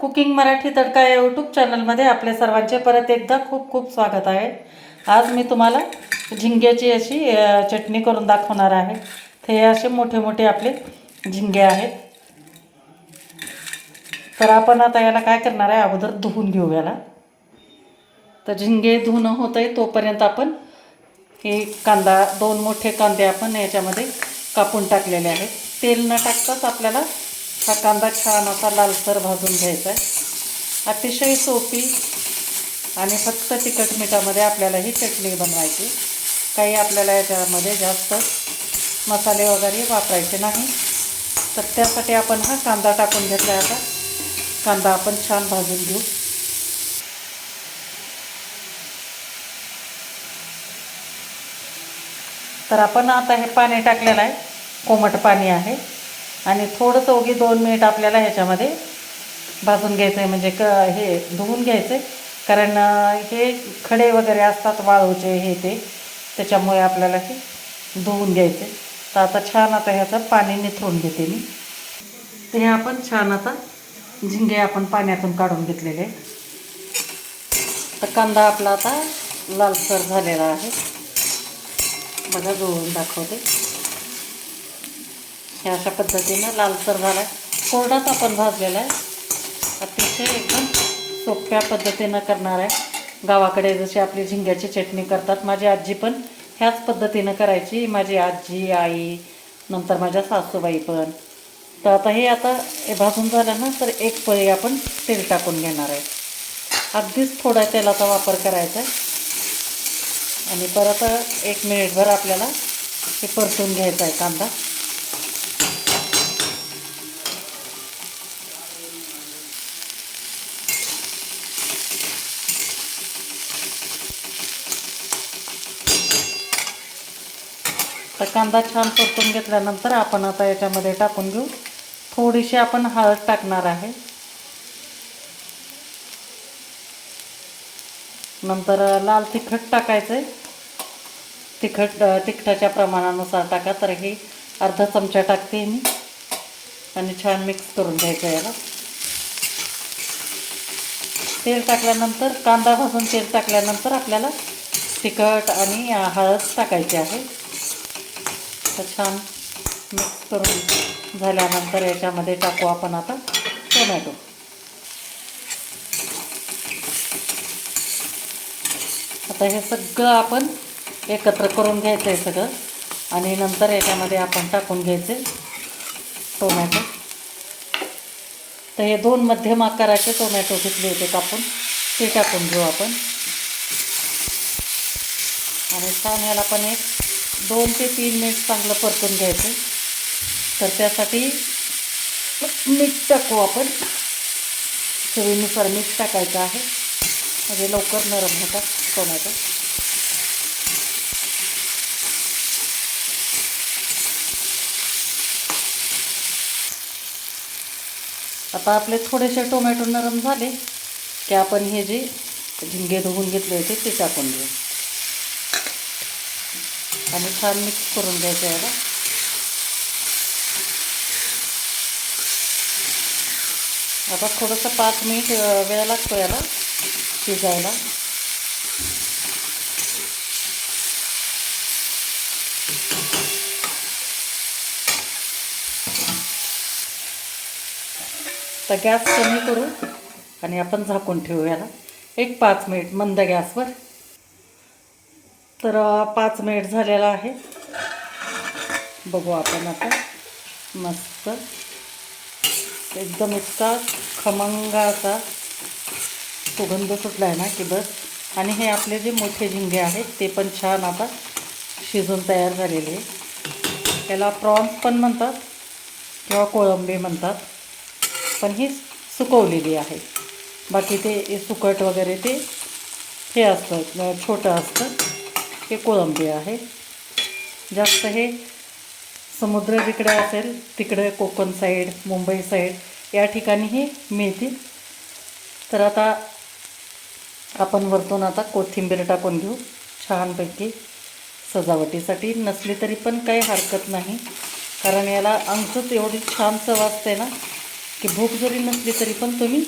Cooking Marathi तडका या YouTube चॅनलमध्ये आपल्या सर्वांचे परत एकदा खूप खूप स्वागत आहे. आज मी तुम्हाला झिंग्याची अशी चटणी करून दाखवणार आहे. ते असे मोठे मोठे आपले झिंगे आहेत. तर आपण आता याला काय करणार आहे अगोदर धुवून घेऊ याला. तर झिंगे धुणं होतं आहे तोपर्यंत आपण हे कांदा दोन मोठे कांदे आपण याच्यामध्ये कापून टाकलेले आहेत. तेल न टाकताच आपल्याला हा कांदा छान असा लालसर भाजून घ्यायचा आहे. अतिशय सोपी आणि फक्त तिखट मिठामध्ये आपल्याला ही चटणी बनवायची. काही आपल्याला याच्यामध्ये जास्त मसाले वगैरे वापरायचे नाही. तर त्यासाठी आपण हा कांदा टाकून घेतला आहे आता. कांदा आपण छान भाजून घेऊ. तर आपण आता हे पाणी टाकलेलं आहे. कोमट पाणी आहे. आणि थोडंसं उगी दोन मिनिट आपल्याला ह्याच्यामध्ये भाजून घ्यायचं आहे म्हणजे क हे धुवून घ्यायचं आहे कारण हे खडे वगैरे असतात वाळूचे हे ते त्याच्यामुळे आपल्याला हे धुवून घ्यायचे तर आता छान आता ह्याचं पाणी निथळून घेते मी. ते हे आपण छान आता झिंगे आपण पाण्यातून काढून घेतलेले. तर कांदा आपला आता लालसर झालेला आहे. बघा जोडून दाखवते. हे अशा पद्धतीनं लालसर झाला. आहे कोरडाच आपण भाजलेला आहे. अतिशय एकदम सोप्या पद्धतीनं करणार आहे. गावाकडे जशी आपली झिंग्याची चटणी करतात माझी आजी पण ह्याच पद्धतीनं करायची. माझी आजी आई नंतर माझ्या सासूबाई पण. तर आता हे आता हे भाजून झालं ना तर एक पळी आपण तेल टाकून घेणार आहे. अगदीच थोडा तेलाचा वापर करायचा आहे. आणि परत एक मिनिटभर आपल्याला हे परतून घ्यायचं आहे कांदा. तर कांदा छान परतून घेतल्यानंतर आपण आता याच्यामध्ये टाकून घेऊ. थोडीशी आपण हळद टाकणार आहे. नंतर लाल तिखट टाकायचं आहे तिखट तिखटाच्या प्रमाणानुसार टाका तर हे अर्धा चमचा टाकते मी. आणि छान मिक्स करून घ्यायचं याला. तेल टाकल्यानंतर कांदा भाजून तेल टाकल्यानंतर आपल्याला तिखट आणि हळद टाकायची आहे. असं छान मिक्स करून झाल्यानंतर याच्यामध्ये टाकू आपण आता टोमॅटो आता हे सगळं आपण एकत्र करून घ्यायचं आहे सगळं. आणि नंतर याच्यामध्ये आपण टाकून घ्यायचे टोमॅटो तर हे दोन मध्यम आकाराचे टोमॅटो घेतले होते कापून. ते टाकून घेऊ आपण. आणि छान ह्याला पण एक दोन ते तीन मिनिट चांगलं परतून घ्यायचं. तर त्यासाठी मीठ टाकू आपण. चवीनुसार मीठ टाकायचं आहे. म्हणजे लवकर नरम होतात टोमॅटो. आता आपले थोडेसे टोमॅटो नरम झाले की आपण हे जे झिंगे धुवून घेतले होते ते टाकून घेऊ आणि छान मिक्स करून घ्यायचं याला आता थोडंसं पाच मिनिट वेळ लागतो याला शिजायला. तर गॅस कमी करू आणि आपण झाकून ठेवू याला. एक पाच मिनिट मंद गॅसवर. तर पाच मिनिट झालेला आहे. बघू आपण आता. मस्त. एकदम इतका खमंग असा सुगंध सुटला आहे ना की बस. आणि हे आपले जे मोठे झिंगे आहेत ते पण छान आता शिजून तयार झालेले आहे त्याला प्रॉन्स पण म्हणतात किंवा कोळंबी म्हणतात. पण ही सुकवलेली आहे. बाकी ते सुकट वगैरे ते हे असतं छोटं असतं. हे कोळंबी आहे. जास्त हे समुद्र जिकडे असेल तिकडे कोकण साईड मुंबई साईड या ठिकाणी हे मिळतील. तर आता आपण वरतून आता कोथिंबीर टाकून घेऊ. छानपैकी सजावटीसाठी. नसली तरी पण काही हरकत नाही. कारण याला आमचंच एवढी छान चव असते ना की भूक जरी नसली तरी पण तुम्ही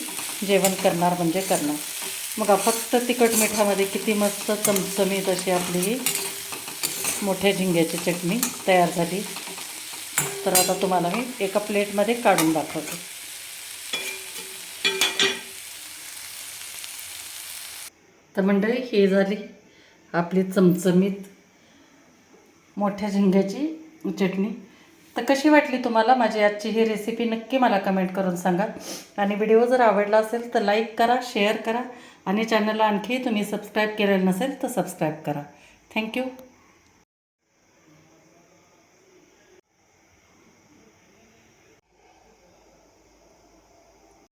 जेवण करणार म्हणजे करणार. मग फक्त तिखट मिठामध्ये किती मस्त चमचमीत अशी आपली ही मोठ्या झिंग्याची चटणी तयार झाली. तर आता तुम्हाला मी एका प्लेटमध्ये काढून दाखवते. तर मंडळी ही झाली आपली चमचमीत मोठ्या झिंग्याची चटणी. तर कशी वाटली तुम्हाला माझी आजची ही रेसिपी नक्की मला कमेंट करून सांगा. आणि व्हिडिओ जर आवडला असेल तर लाईक करा शेअर करा. आणि चॅनलला आणखी तुम्ही सबस्क्राईब केलेलं नसेल तर सबस्क्राईब करा. थँक्यू